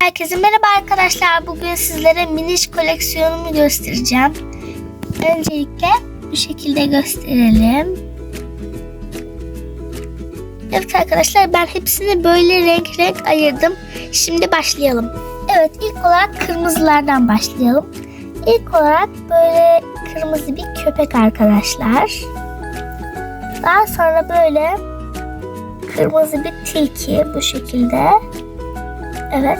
Herkese merhaba arkadaşlar. Bugün sizlere miniş koleksiyonumu göstereceğim. Öncelikle bu şekilde gösterelim. Evet arkadaşlar ben hepsini böyle renk renk ayırdım. Şimdi başlayalım. Evet ilk olarak kırmızılardan başlayalım. İlk olarak böyle kırmızı bir köpek arkadaşlar. Daha sonra böyle kırmızı bir tilki bu şekilde. Evet.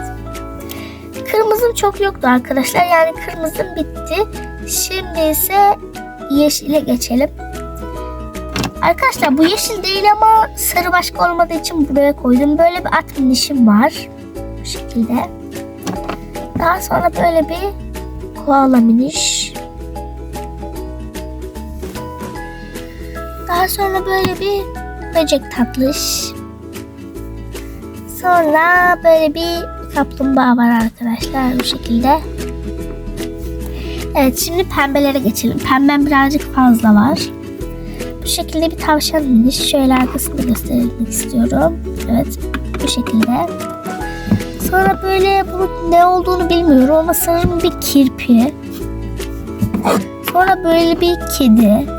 Kırmızım çok yoktu arkadaşlar. Yani kırmızım bitti. Şimdi ise yeşile geçelim. Arkadaşlar bu yeşil değil ama sarı başka olmadığı için buraya koydum. Böyle bir at minişim var. Bu şekilde. Daha sonra böyle bir koala miniş. Daha sonra böyle bir böcek tatlış. Sonra böyle bir kaplumbağa var arkadaşlar bu şekilde. Evet şimdi pembelere geçelim. Pembem birazcık fazla var. Bu şekilde bir tavşan miniş. Şöyle arkasını göstermek istiyorum. Evet bu şekilde. Sonra böyle bunun ne olduğunu bilmiyorum ama sanırım bir kirpi. Sonra böyle bir kedi.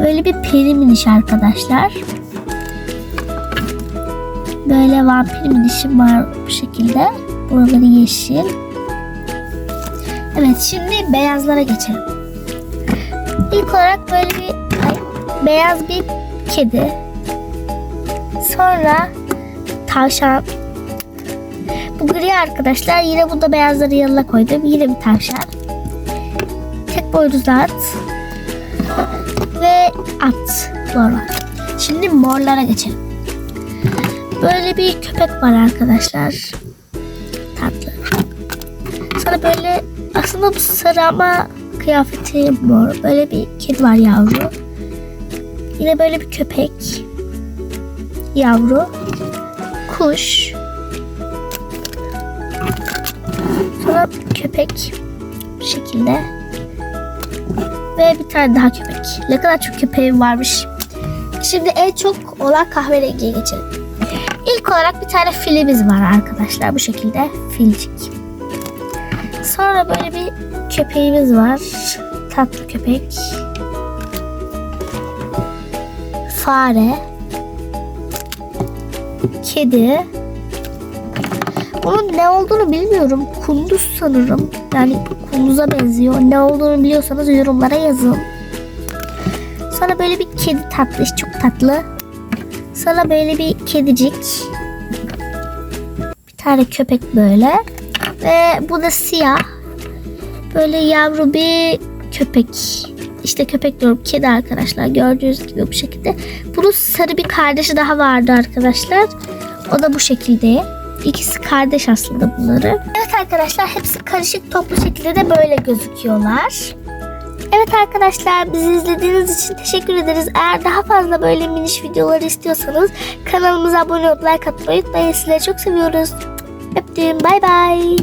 Böyle bir peri miniş arkadaşlar. Böyle vampir minişim var bu şekilde. Buraları yeşil. Evet şimdi beyazlara geçelim. İlk olarak böyle bir ay, beyaz bir kedi. Sonra tavşan. Bu gri arkadaşlar. Yine burada beyazları yanına koydum. Yine bir tavşan. Tek boynuzlu at. Ve at. Doğru. Şimdi morlara geçelim. Böyle bir köpek var arkadaşlar. Tatlı. Sonra böyle aslında bu sarı ama kıyafeti mor. Böyle bir kedi var yavru. Yine böyle bir köpek. Yavru. Kuş. Sonra köpek. Bu şekilde. Ve bir tane daha köpek. Ne kadar çok köpeğim varmış. Şimdi en çok olan kahverengiye geçelim. İlk olarak bir tane filimiz var arkadaşlar bu şekilde filcik. Sonra böyle bir köpeğimiz var. Tatlı köpek. Fare. Kedi. Bunun ne olduğunu bilmiyorum. Kunduz sanırım. Yani kunduza benziyor. Ne olduğunu biliyorsanız yorumlara yazın. Sonra böyle bir kedi tatlı, çok tatlı. Sonra böyle bir kedicik. Bir tane köpek böyle. Ve bu da siyah. Böyle yavru bir köpek. İşte köpek diyorum kedi arkadaşlar. Gördüğünüz gibi bu şekilde. Bunun sarı bir kardeşi daha vardı arkadaşlar. O da bu şekilde. İkisi kardeş aslında bunları. Evet arkadaşlar hepsi karışık toplu şekilde de böyle gözüküyorlar. Evet arkadaşlar bizi izlediğiniz için teşekkür ederiz. Eğer daha fazla böyle miniş videoları istiyorsanız kanalımıza abone olup like atmayı unutmayın. Sizleri çok seviyoruz. Öptüm. Bay bay.